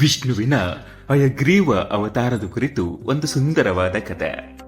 ವಿಷ್ಣುವಿನ ಅಯಗ್ರೀವ ಅವತಾರದ ಕುರಿತು ಒಂದು ಸುಂದರವಾದ ಕಥೆ.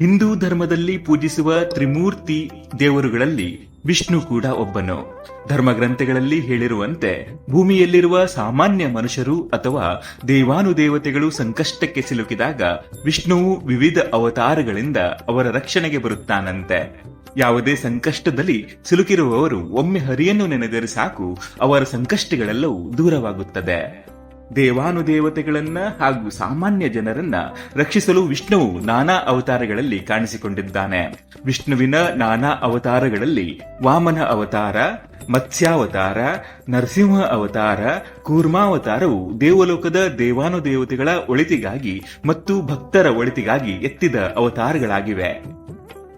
ಹಿಂದೂ ಧರ್ಮದಲ್ಲಿ ಪೂಜಿಸುವ ತ್ರಿಮೂರ್ತಿ ದೇವರುಗಳಲ್ಲಿ ವಿಷ್ಣು ಕೂಡ ಒಬ್ಬನು. ಧರ್ಮಗ್ರಂಥಗಳಲ್ಲಿ ಹೇಳಿರುವಂತೆ ಭೂಮಿಯಲ್ಲಿರುವ ಸಾಮಾನ್ಯ ಮನುಷ್ಯರು ಅಥವಾ ದೇವಾನುದೇವತೆಗಳು ಸಂಕಷ್ಟಕ್ಕೆ ಸಿಲುಕಿದಾಗ ವಿಷ್ಣುವು ವಿವಿಧ ಅವತಾರಗಳಿಂದ ಅವರ ರಕ್ಷಣೆಗೆ ಬರುತ್ತಾನಂತೆ. ಯಾವುದೇ ಸಂಕಷ್ಟದಲ್ಲಿ ಸಿಲುಕಿರುವವರು ಒಮ್ಮೆ ಹರಿಯನ್ನು ನೆನೆದರೆ ಸಾಕು, ಅವರ ಸಂಕಷ್ಟಗಳೆಲ್ಲವೂ ದೂರವಾಗುತ್ತದೆ. ದೇವಾನುದೇವತೆಗಳನ್ನ ಹಾಗೂ ಸಾಮಾನ್ಯ ಜನರನ್ನ ರಕ್ಷಿಸಲು ವಿಷ್ಣುವು ನಾನಾ ಅವತಾರಗಳಲ್ಲಿ ಕಾಣಿಸಿಕೊಂಡಿದ್ದಾನೆ. ವಿಷ್ಣುವಿನ ನಾನಾ ಅವತಾರಗಳಲ್ಲಿ ವಾಮನ ಅವತಾರ, ಮತ್ಸ್ಯಾವತಾರ, ನರಸಿಂಹ ಅವತಾರ, ಕೂರ್ಮಾವತಾರವು ದೇವಲೋಕದ ದೇವಾನುದೇವತೆಗಳ ಒಳಿತಿಗಾಗಿ ಮತ್ತು ಭಕ್ತರ ಒಳಿತಿಗಾಗಿ ಎತ್ತಿದ ಅವತಾರಗಳಾಗಿವೆ.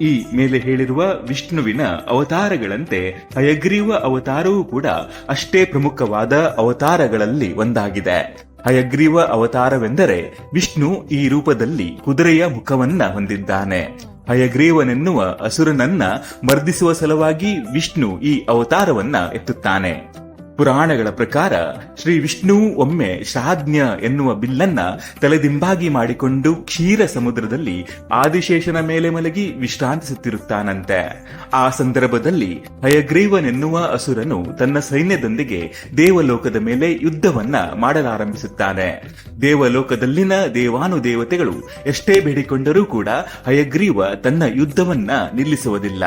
ಈ ಮೇಲೆ ಹೇಳಿರುವ ವಿಷ್ಣುವಿನ ಅವತಾರಗಳಂತೆ ಹಯಗ್ರೀವ ಅವತಾರವೂ ಕೂಡ ಅಷ್ಟೇ ಪ್ರಮುಖವಾದ ಅವತಾರಗಳಲ್ಲಿ ಒಂದಾಗಿದೆ. ಹಯಗ್ರೀವ ಅವತಾರವೆಂದರೆ ವಿಷ್ಣು ಈ ರೂಪದಲ್ಲಿ ಕುದುರೆಯ ಮುಖವನ್ನ ಹೊಂದಿದ್ದಾನೆ. ಹಯಗ್ರೀವನೆನ್ನುವ ಅಸುರನನ್ನ ಮರ್ದಿಸುವ ಸಲುವಾಗಿ ವಿಷ್ಣು ಈ ಅವತಾರವನ್ನ ಎತ್ತುತ್ತಾನೆ. ಪುರಾಣಗಳ ಪ್ರಕಾರ ಶ್ರೀ ವಿಷ್ಣು ಒಮ್ಮೆ ಶಾಜ್ಞ ಎನ್ನುವ ಬಿಲ್ಲನ್ನ ತಲೆದಿಂಬಾಗಿ ಮಾಡಿಕೊಂಡು ಕ್ಷೀರ ಸಮುದ್ರದಲ್ಲಿ ಆದಿಶೇಷನ ಮೇಲೆ ಮಲಗಿ ವಿಶ್ರಾಂತಿಸುತ್ತಿರುತ್ತಾನಂತೆ. ಆ ಸಂದರ್ಭದಲ್ಲಿ ಹಯಗ್ರೀವನೆನ್ನುವ ಅಸುರನು ತನ್ನ ಸೈನ್ಯದೊಂದಿಗೆ ದೇವಲೋಕದ ಮೇಲೆ ಯುದ್ಧವನ್ನ ಮಾಡಲಾರಂಭಿಸುತ್ತಾನೆ. ದೇವಲೋಕದಲ್ಲಿನ ದೇವಾನುದೇವತೆಗಳು ಎಷ್ಟೇ ಬೇಡಿಕೊಂಡರೂ ಕೂಡ ಹಯಗ್ರೀವ ತನ್ನ ಯುದ್ಧವನ್ನ ನಿಲ್ಲಿಸುವುದಿಲ್ಲ.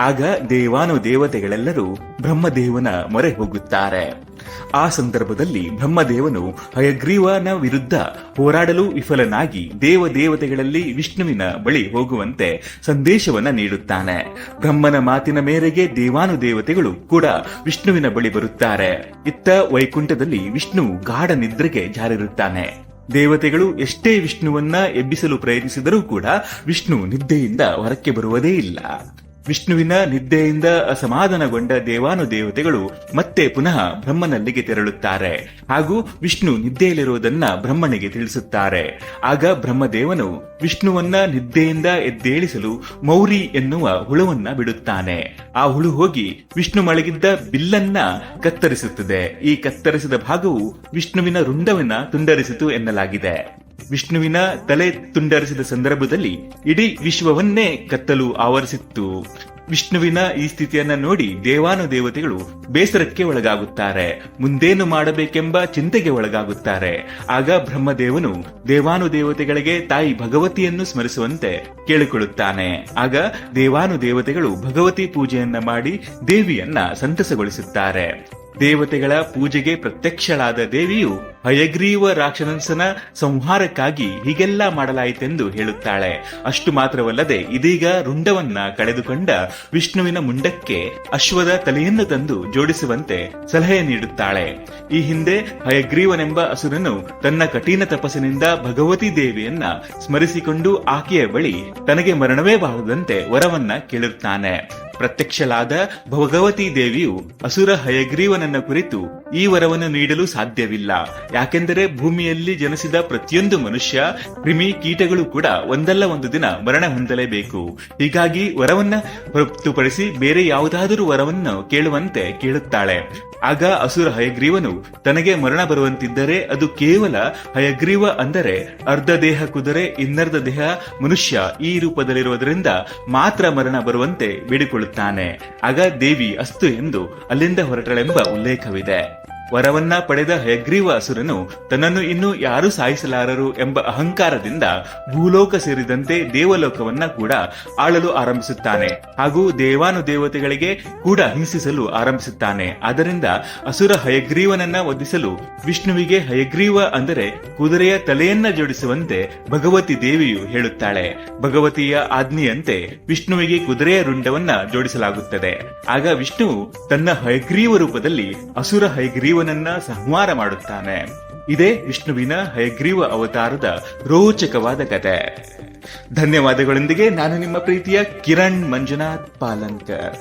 ಆಗ ದೇವಾನು ದೇವತೆಗಳೆಲ್ಲರೂ ಬ್ರಹ್ಮದೇವನ ಮೊರೆ ಹೋಗುತ್ತಾರೆ. ಆ ಸಂದರ್ಭದಲ್ಲಿ ಬ್ರಹ್ಮದೇವನು ಹಯಗ್ರೀವನ ವಿರುದ್ಧ ಹೋರಾಡಲು ವಿಫಲನಾಗಿ ದೇವ ದೇವತೆಗಳಲ್ಲಿ ವಿಷ್ಣುವಿನ ಬಳಿ ಹೋಗುವಂತೆ ಸಂದೇಶವನ್ನ ನೀಡುತ್ತಾನೆ. ಬ್ರಹ್ಮನ ಮಾತಿನ ಮೇರೆಗೆ ದೇವಾನು ದೇವತೆಗಳು ಕೂಡ ವಿಷ್ಣುವಿನ ಬಳಿ ಬರುತ್ತಾರೆ. ಇತ್ತ ವೈಕುಂಠದಲ್ಲಿ ವಿಷ್ಣು ಗಾಢ ನಿದ್ರೆಗೆ ಜಾರಿರುತ್ತಾನೆ. ದೇವತೆಗಳು ಎಷ್ಟೇ ವಿಷ್ಣುವನ್ನ ಎಬ್ಬಿಸಲು ಪ್ರಯತ್ನಿಸಿದರೂ ಕೂಡ ವಿಷ್ಣು ನಿದ್ದೆಯಿಂದ ಹೊರಕ್ಕೆ ಬರುವುದೇ ಇಲ್ಲ. ವಿಷ್ಣುವಿನ ನಿದ್ದೆಯಿಂದ ಅಸಮಾಧಾನಗೊಂಡ ದೇವಾನು ದೇವತೆಗಳು ಮತ್ತೆ ಪುನಃ ಬ್ರಹ್ಮನಲ್ಲಿಗೆ ತೆರಳುತ್ತಾರೆ. ಹಾಗೂ ವಿಷ್ಣು ನಿದ್ದೆಯಲ್ಲಿರುವುದನ್ನ ಬ್ರಹ್ಮನಿಗೆ ತಿಳಿಸುತ್ತಾರೆ. ಆಗ ಬ್ರಹ್ಮದೇವನು ವಿಷ್ಣುವನ್ನ ನಿದ್ದೆಯಿಂದ ಎದ್ದೇಳಿಸಲು ಮೌರಿ ಎನ್ನುವ ಹುಳುವನ್ನ ಬಿಡುತ್ತಾನೆ. ಆ ಹುಳು ಹೋಗಿ ವಿಷ್ಣು ಮಳಗಿದ್ದ ಬಿಲ್ಲನ್ನ ಕತ್ತರಿಸುತ್ತದೆ. ಈ ಕತ್ತರಿಸಿದ ಭಾಗವು ವಿಷ್ಣುವಿನ ರುಂಡವನ್ನ ತುಂಡರಿಸಿತು ಎನ್ನಲಾಗಿದೆ. ವಿಷ್ಣುವಿನ ತಲೆ ತುಂಡರಿಸಿದ ಸಂದರ್ಭದಲ್ಲಿ ಇಡೀ ವಿಶ್ವವನ್ನೇ ಕತ್ತಲು ಆವರಿಸಿತ್ತು. ವಿಷ್ಣುವಿನ ಈ ಸ್ಥಿತಿಯನ್ನ ನೋಡಿ ದೇವಾನು ದೇವತೆಗಳು ಬೇಸರಕ್ಕೆ ಒಳಗಾಗುತ್ತಾರೆ. ಮುಂದೇನು ಮಾಡಬೇಕೆಂಬ ಚಿಂತೆಗೆ ಒಳಗಾಗುತ್ತಾರೆ. ಆಗ ಬ್ರಹ್ಮದೇವನು ದೇವಾನು ದೇವತೆಗಳಿಗೆ ತಾಯಿ ಭಗವತಿಯನ್ನು ಸ್ಮರಿಸುವಂತೆ ಕೇಳಿಕೊಳ್ಳುತ್ತಾನೆ. ಆಗ ದೇವಾನು ದೇವತೆಗಳು ಭಗವತಿ ಪೂಜೆಯನ್ನ ಮಾಡಿ ದೇವಿಯನ್ನ ಸಂತಸಗೊಳಿಸುತ್ತಾರೆ. ದೇವತೆಗಳ ಪೂಜೆಗೆ ಪ್ರತ್ಯಕ್ಷಳಾದ ದೇವಿಯು ಹಯಗ್ರೀವ ರಾಕ್ಷಸನ ಸಂಹಾರಕ್ಕಾಗಿ ಹೀಗೆಲ್ಲ ಮಾಡಲಾಯಿತೆಂದು ಹೇಳುತ್ತಾಳೆ. ಅಷ್ಟು ಮಾತ್ರವಲ್ಲದೆ ಇದೀಗ ರುಂಡವನ್ನ ಕಳೆದುಕೊಂಡ ವಿಷ್ಣುವಿನ ಮುಂಡಕ್ಕೆ ಅಶ್ವದ ತಲೆಯನ್ನು ತಂದು ಜೋಡಿಸುವಂತೆ ಸಲಹೆ ನೀಡುತ್ತಾಳೆ. ಈ ಹಿಂದೆ ಹಯಗ್ರೀವನೆಂಬ ಅಸುರನು ತನ್ನ ಕಠಿಣ ತಪಸ್ಸಿನಿಂದ ಭಗವತಿ ದೇವಿಯನ್ನ ಸ್ಮರಿಸಿಕೊಂಡು ಆಕೆಯ ಬಳಿ ತನಗೆ ಮರಣವೇ ಬಾರದಂತೆ ವರವನ್ನ ಕೇಳುತ್ತಾನೆ. ಪ್ರತ್ಯಕ್ಷಲಾದ ಭಗವತಿ ದೇವಿಯು ಅಸುರ ಹಯಗ್ರೀವನನ್ನ ಕುರಿತು ಈ ವರವನ್ನು ನೀಡಲು ಸಾಧ್ಯವಿಲ್ಲ. ಯಾಕೆಂದರೆ ಭೂಮಿಯಲ್ಲಿ ಜನಿಸಿದ ಪ್ರತಿಯೊಂದು ಮನುಷ್ಯ, ಕ್ರಿಮಿ ಕೀಟಗಳು ಕೂಡ ಒಂದಲ್ಲ ಒಂದು ದಿನ ಮರಣ ಹೊಂದಲೇಬೇಕು. ಹೀಗಾಗಿ ವರವನ್ನ ಹೊರತುಪಡಿಸಿ ಬೇರೆ ಯಾವುದಾದರೂ ವರವನ್ನು ಕೇಳುವಂತೆ ಕೇಳುತ್ತಾಳೆ. ಆಗ ಅಸುರ ಹಯಗ್ರೀವನು ತನಗೆ ಮರಣ ಬರುವಂತಿದ್ದರೆ ಅದು ಕೇವಲ ಹಯಗ್ರೀವ ಅಂದರೆ ಅರ್ಧ ದೇಹ ಕುದುರೆ ಇನ್ನರ್ಧ ದೇಹ ಮನುಷ್ಯ ಈ ರೂಪದಲ್ಲಿರುವುದರಿಂದ ಮಾತ್ರ ಮರಣ ಬರುವಂತೆ ಬೇಡಿಕೊಳ್ಳುತ್ತಾನೆ. ಆಗ ದೇವಿ ಅಸ್ತು ಎಂದು ಅಲ್ಲಿಂದ ಹೊರಟಳೆಂಬ ಉಲ್ಲೇಖವಿದೆ. ವರವನ್ನ ಪಡೆದ ಹೆಗ್ರೀವ ಅಸುರನು ತನ್ನನ್ನು ಇನ್ನು ಯಾರು ಸಾಯಿಸಲಾರರು ಎಂಬ ಅಹಂಕಾರದಿಂದ ಭೂಲೋಕ ಸೇರಿದಂತೆ ದೇವಲೋಕವನ್ನ ಕೂಡ ಆಳಲು ಆರಂಭಿಸುತ್ತಾನೆ. ಹಾಗೂ ದೇವಾನು ದೇವತೆಗಳಿಗೆ ಕೂಡ ಹಿಂಸಿಸಲು ಆರಂಭಿಸುತ್ತಾನೆ. ಆದ್ದರಿಂದ ಅಸುರ ಹಯಗ್ರೀವನನ್ನ ವಧಿಸಲು ವಿಷ್ಣುವಿಗೆ ಹಯಗ್ರೀವ ಅಂದರೆ ಕುದುರೆಯ ತಲೆಯನ್ನ ಜೋಡಿಸುವಂತೆ ಭಗವತಿ ದೇವಿಯು ಹೇಳುತ್ತಾಳೆ. ಭಗವತಿಯ ಆಜ್ಞೆಯಂತೆ ವಿಷ್ಣುವಿಗೆ ಕುದುರೆಯ ರುಂಡವನ್ನ ಜೋಡಿಸಲಾಗುತ್ತದೆ. ಆಗ ವಿಷ್ಣುವು ತನ್ನ ಹಯಗ್ರೀವ ರೂಪದಲ್ಲಿ ಅಸುರ ಹಯಗ್ರೀವನನ್ನ ಸಂಹಾರ ಮಾಡುತ್ತಾನೆ. ಇದೇ ವಿಷ್ಣುವಿನ ಹಯಗ್ರೀವ ಅವತಾರದ ರೋಚಕವಾದ ಕತೆ. ಧನ್ಯವಾದಗಳೊಂದಿಗೆ ನಾನು ನಿಮ್ಮ ಪ್ರೀತಿಯ ಕಿರಣ್ ಮಂಜುನಾಥ್ ಪಾಲನ್ಕರ್.